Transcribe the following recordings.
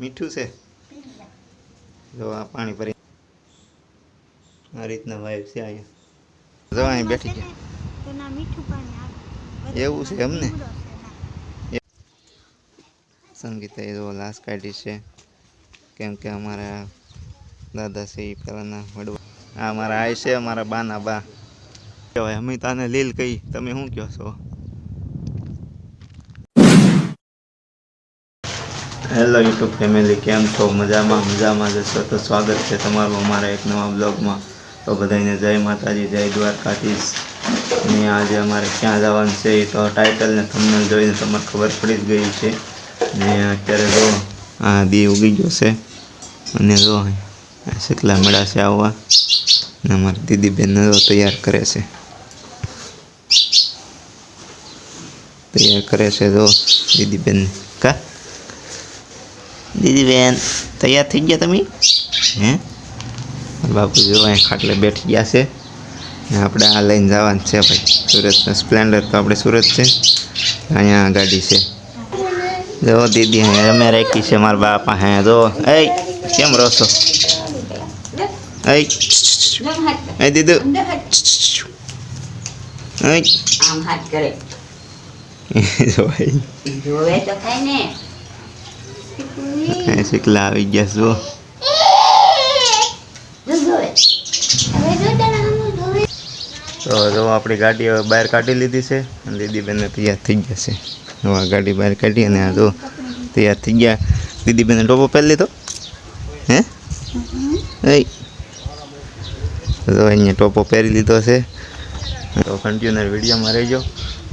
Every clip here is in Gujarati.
મીઠું છે? જો આ પાણી ભરી. આ રીતના વાઇફ છે અહીંયા. જો અહીં બેઠી છે. એવું છે એમને? સંગીતા એ જો લાશ કાઢી છે. કેમ કે અમારા દાદા છે એ પહેલાંના વડવા. આ મારા આઈ છે અમારા બાના બા. કહેવાય અમે તાને લીલ કહી. તમે શું કહો છો? હેલો યુટ્યુબ ફેમિલી કેમ છો? મજામાં મજામાં જશો તો સ્વાગત છે તમારું અમારા એક નવા બ્લોગમાં. તો બધાને જય માતાજી, જય દ્વારકાધીશ. અને આજે અમારે ક્યાં જવાનું છે એ તો ટાઇટલ ને થંબનેલ જોઈને તમારે ખબર પડી જ ગઈ છે. ને અત્યારે જો, આ દી ઉગી ગયો છે. અને જો શેકલા મેળા છે આવવા. ને અમારી દીદી બેન તૈયાર કરે છે. તૈયાર કરે છે જો દીદી બેન કા? દીદી બેન તૈયાર થઈ ગયા તમે? હે? બાપુ જો અહીં ખાટલે બેઠી ગયા છે. ને આપણે આ લઈને જવાનું છે ભાઈ. સુરત સ્પ્લેન્ડર તો આપણે સુરત છે. અહીંયા ગાડી છે. જો દીદી હે અમે રાખી છે મારા બાપા હે જો એ કેમ રહો છો એ એ દીદુ. એ આમ હાથ કરે. જો ભાઈ. જોવે તો થાય ને. શીખલા આવી ગયા છો. તો જો આપણી ગાડી હવે બહાર કાઢી લીધી છે અને દીદીબેનને તૈયાર થઈ ગયા છે. હવે આ ગાડી બહાર કાઢી અને આ જો તૈયાર થઈ ગયા. દીદીબેને ટોપો પહેરી લીધો? હે? એ તો અહીંયા ટોપો પહેરી લીધો છે. તો કન્ટિન્યુઅર વિડીયોમાં રહેજો.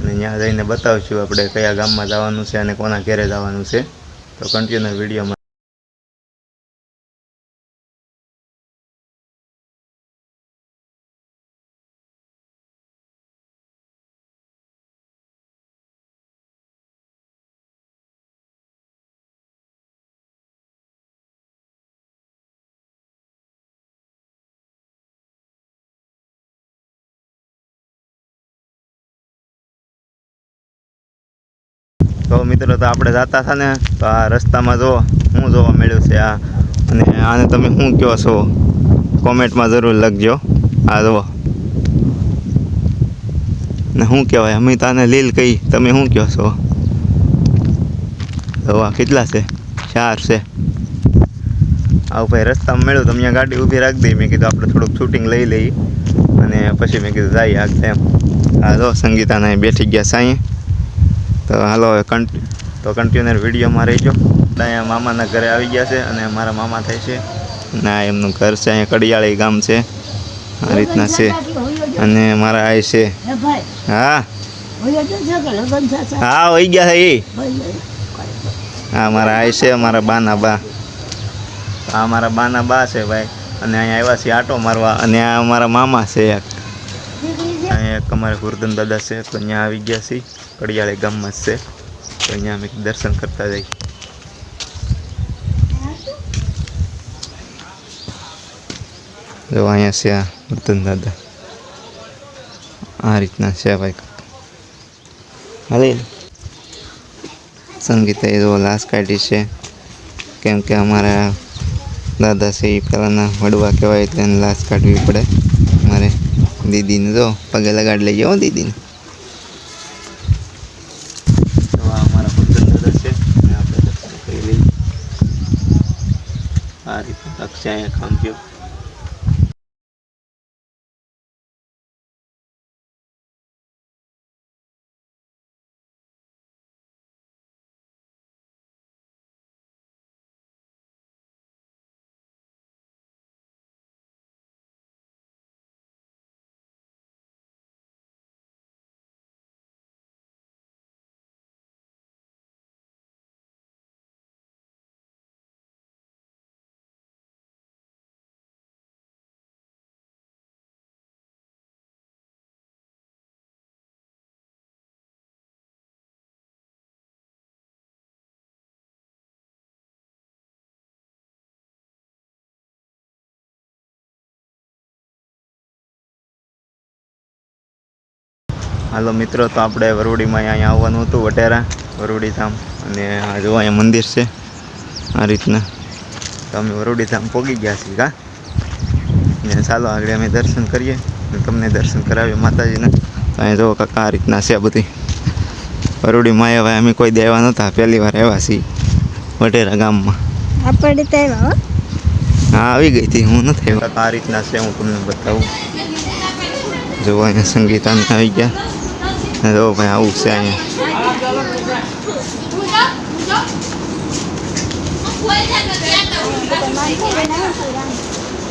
અને ત્યાં જઈને બતાવશું આપણે કયા ગામમાં જવાનું છે અને કોના ઘેરે જવાનું છે. તો કન્ટિન્યુઅર વિડીયોમાં તો મિત્રો, તો આપણે જતા હતા ને તો આ રસ્તામાં જો શું જોવા મળ્યું છે આ. અને આને તમે શું કહો છો? કોમેન્ટમાં જરૂર લખજો. આ જુઓ. ને શું કહેવાય અમે તો લીલ કહી તમે શું કહો છો? જોવા કેટલા છે? ચાર છે. આવું ભાઈ રસ્તામાં મળ્યું, તો અહીંયા ગાડી ઊભી રાખી દઈ. મેં કીધું આપણે થોડુંક શૂટિંગ લઈ લઈએ. અને પછી મેં કીધું, જાય આગળ એમ. આ જો સંગીતાને બેઠી ગયા સાંઈ તો હાલો કન્ટ તો કન્ટિન્યુઅર વિડીયોમાં રહીજો. અહીંયા મામાના ઘરે આવી ગયા છે અને મારા મામા થાય છે. ના એમનું ઘર છે અહીંયા કડિયાળી ગામ છે. આ રીતના છે. અને મારા આ છે. હા. હા હોઈ ગયા છે એ હા મારા આ છે મારા બાના બા. આ મારા બાના બા છે ભાઈ. અને અહીંયા આવ્યા છે આટો મારવા. અને આ મારા મામા છે એક અહીંયા એક અમારે ગુરધન દાદા છે, તો અહીંયા આવી ગયા છીએ. કડિયાળે ગામમાં છે. તો અહીંયા અમે દર્શન કરતા જઈએ. જો અહીંયા છે આ ગુરધન દાદા. આ રીતના છે ભાઈ. હાલે. સંગીતા એ જો લાશ કાઢી છે. કેમ કે અમારા દાદા છે એ પહેલાંના વડવા કહેવાય, એટલે લાશ કાઢવી પડે. મારે દીદીને તો પગે લગાડી લઈ જાઓ દીદીને આ અમારા ભક્તન દાદા છે હાલો મિત્રો તો આપણે વરુડીમાં અહીંયા આવવાનું હતું વટેરા વરવડી ધામ અને આ જો અહીંયા મંદિર છે આ રીતના. તો અમે વરોડી ધામ પહોંચી ગયા છીએ કા ને ચાલો આગળ અમે દર્શન કરીએ અને તમને દર્શન કરાવીએ માતાજીના. તો અહીંયા જુઓ કાકા આ રીતના છે બધી. વરોડીમાં આવ્યા અમે કોઈ દેવા નહોતા પહેલી વાર આવ્યા છીએ વટેરા ગામમાં. આપણે તો આવ્યા હા. આવી ગઈ હતી હું નથી આવ્યો. આ રીતના છે હું તમને બતાવું. જોવા અહીંયા સંગીતાને આવી ગયા. જો ભાઈ આવું છે અહીંયા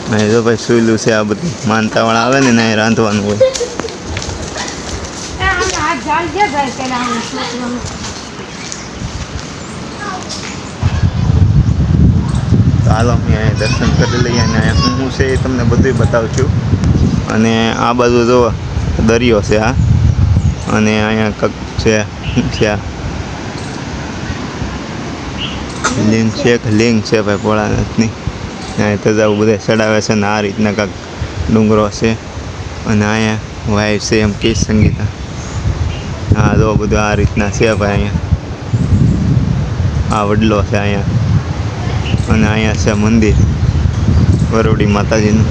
અહીં જો ભાઈ સુઈલું છે આ બધું માનતાવાળા આવે ને ને રાંધવાનું હોય ચાલો અમે અહીંયા દર્શન કરી લઈએ અને હું છે એ તમને બધું બતાવું છું અને આ બાજુ જો દરિયો છે આ અને અહીંયા કંઈક છે, ત્યાં. લિંક છે લિંગ છે ભાઈ ભોળાનાથની અહીંયા તજાવું બધા ચડાવે છે ને આ રીતના કંઈક ડુંગરો છે. અને અહીંયા વાય છે એમ કે સંગીતા. હા જો બધું આ રીતના છે ભાઈ અહીંયા. આ વડલો છે અહીંયા. અને અહીંયા છે મંદિર, વરોડી માતાજીનું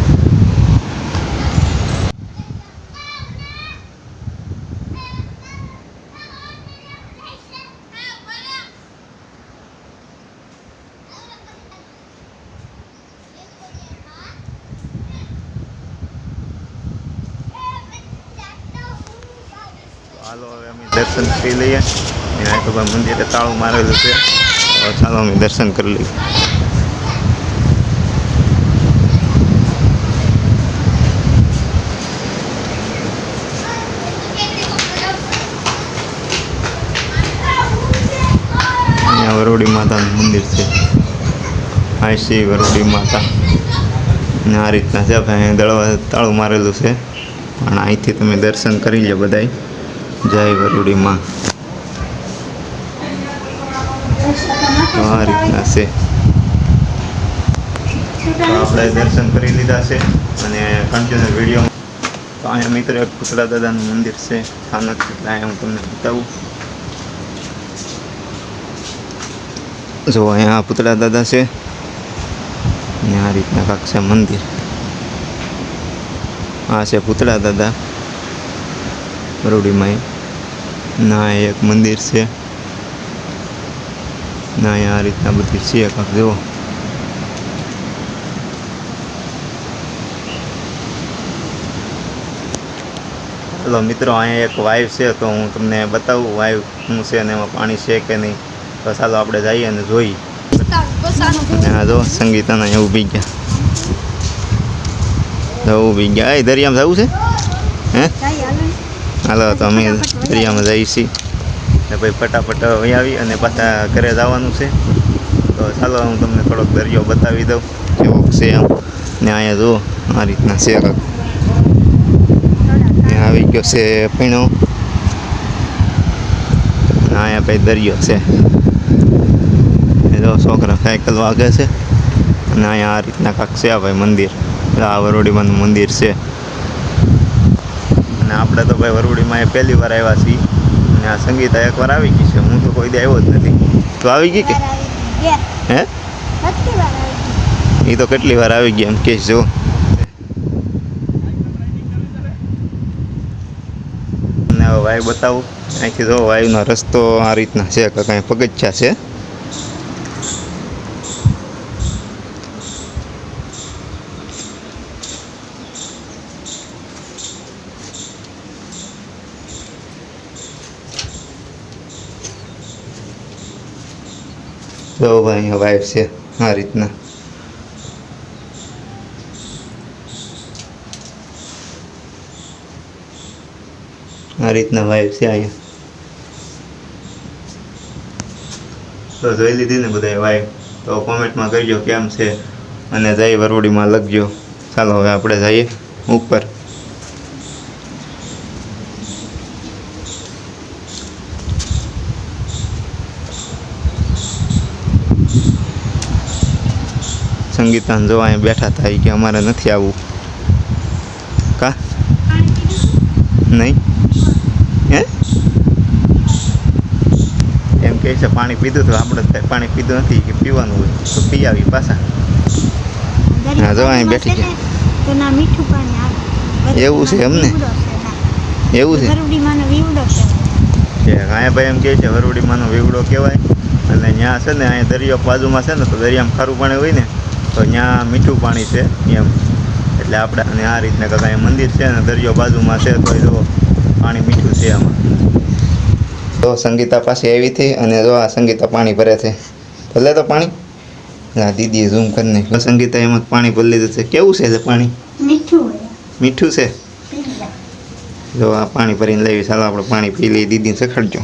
હાલો હવે અમે દર્શન કરી લઈએ. અહીંયા તો ભાઈ મંદિરે તાળું મારેલું છે. ચાલો અમે દર્શન કરી લઈએ. અહીંયા વરોડી માતાનું મંદિર છે. આ શ્રી વરોડી માતા. આ રીતના છે ભાઈ દળવા તાળું મારેલું છે. પણ અહીંથી તમે દર્શન કરી લો બધાય. જય વરુડી માં તો આ રીતના છે. આપણે દર્શન કરી લીધા છે અને કન્ટિન્યુ વીડિયો તો અહીંયા મિત્રો એક પુતળા દાદાનું મંદિર છે. સ્થાનક એટલે હું તમને બતાવું. જો અહીંયા પુતળા દાદા છે. અને આ રીતના કાંક છે મંદિર. આ છે પુતળા દાદા બરોડીમાં ના એક મંદિર છે ના અહીંયા આ રીતના બધી છે કાંક જુઓ ચલો મિત્રો અહીંયા એક વાઈવ છે તો હું તમને બતાવું વાઈવ શું છે અને એમાં પાણી છે કે નહીં તો ચાલો આપણે જઈએ અને જોઈએ અને આ જો સંગીતાના અહીંયા ઊભી ગયા તો ઊભી ગયા એ દરિયામાં જવું છે હે હાલો, તો અમે દરિયામાં જઈએ છીએ. ને ભાઈ ફટાફટ આવી અને પાછા ઘરે જવાનું છે. તો ચાલો, હું તમને થોડોક દરિયો બતાવી દઉં, કેવો છે એમ. ને અહીંયા જુઓ, આ રીતના છે આવી ગયો છે પીણો. અહીંયા ભાઈ દરિયો છે. જો, છોકરા સાયકલ વાગે છે. અને અહીંયા આ રીતના કાંક છે આ ભાઈ મંદિર. આ વરોડીમાંનું મંદિર છે. આપણે તો ભાઈ વરુડીમાં એ પહેલી વાર આવ્યા છીએ. અને આ સંગીતા એકવાર આવી ગઈ છે. હું તો કોઈ દે આવ્યો જ નથી. તો આવી ગઈ કે? હે? એ તો કેટલી વાર આવી ગઈ એમ કે જો. વાયુ બતાવું. અહીંથી જો વાયુનો રસ્તો આ રીતના છે કે કાંઈ પગથિયા છે. જો ભાઈ અહીંયા વાઇફ છે, આ રીતના. આ રીતના વાઇફ છે અહીંયા. તો જોઈ લીધી ને બધાય વાઇફ તો કોમેન્ટમાં કહીજો કેમ છે, અને જય વરોડીમાં લખજો. ચાલો, હવે આપણે જઈએ ઉપર. સંગીતાને જો અહીંયા બેઠા થાય કે અમારે નથી આવવું. કા? નહીં? હે? એમ કહે છે પાણી પીધું તો આપણે પાણી પીધું નથી કે પીવાનું હોય તો પી આવી પાછા હા, જો અહીં બેઠી આવે. એવું છે એમને? એવું છે? અહીંયા ભાઈ એમ કહે છે વરુડીમાંનો વીવડો કહેવાય. અને ત્યાં છે ને અહીંયા દરિયો બાજુમાં છે ને તો દરિયામાં ખારું પાણી હોય ને તો ત્યાં મીઠું પાણી છે એમ. એટલે આપણે અને આ રીતના કાંઈ મંદિર છે અને દરિયો બાજુમાં છે તો એ જો પાણી મીઠું છે આમાં. તો સંગીતા પાસે આવી હતી અને જો આ સંગીતા પાણી ભરે છે. ભલે તો પાણી. ના દીદીએ ઝૂમ કરીને તો સંગીતા એમાં પાણી ભરી લીધું છે. કેવું છે પાણી? મીઠું મીઠું છે? જો આ પાણી ભરીને લેવી ચાલો આપણે પાણી પી લઈએ દીદીને સખડજો.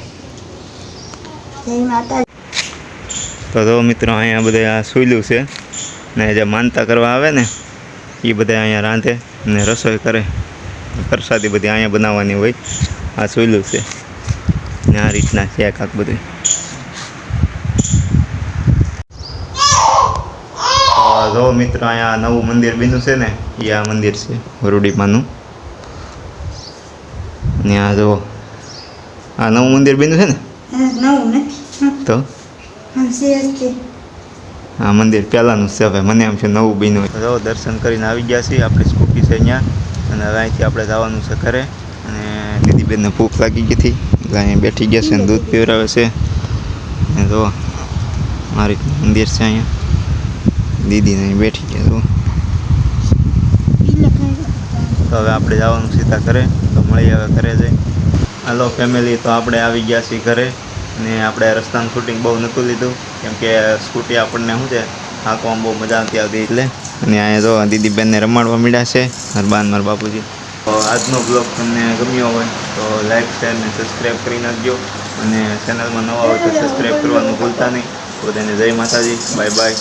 તો જો મિત્રો અહીંયા બધા આ સુઈલું છે. ને જે માનતા કરવા આવે ને એ બધા અહીંયા રાંધે ને રસોઈ કરે. પ્રસાદી બધી અહીંયા બનાવવાની હોય. આ સોયલું છે. ને આ રીતના છે કાંક બધું. જો મિત્રો અહીંયા નવું મંદિર બન્યું છે ને એ આ મંદિર છે વરુડીમાનું ને આ જો આ નવું મંદિર બન્યું છે ને? તો? આ મંદિર પહેલાંનું છે હવે. મને એમ છે નવું બન્યું. તો દર્શન કરીને આવી ગયા છીએ. આપણી સ્કૂટી છે અહીંયા. અને અહીંથી આપણે જવાનું છે ઘરે. અને દીદીબેનને ભૂખ લાગી ગઈ હતી. એટલે અહીંયા બેઠી ગયા છે અને દૂધ પીવડાવે છે. અને જો, મારી મંદિર છે અહીંયા. દીદીને અહીં બેઠી ગયા જો તો હવે આપણે જવાનું સીધા ઘરે. તો મળી હવે ઘરે જઈ. હલો ફેમિલી તો આપણે આવી ગયા છીએ ઘરે. અને આપણે રસ્તાનું શૂટિંગ બહુ નહોતું લીધું. કેમ કે સ્કૂટી આપણને શું છે, હાંકવામાં બહુ મજા આવતી આવતી એટલે. અને અહીંયા જો દીદી બેનને રમાડવા મળ્યા છે મારા બાન મારા બાપુજી. તો આજનો બ્લોગ તમને ગમ્યો હોય તો લાઈક શેર ને સબસ્ક્રાઈબ કરી નાખજો. અને ચેનલમાં નવા હોય તો સબસ્ક્રાઈબ કરવાનું ભૂલતા નહીં. તો તેને જય માતાજી. Bye bye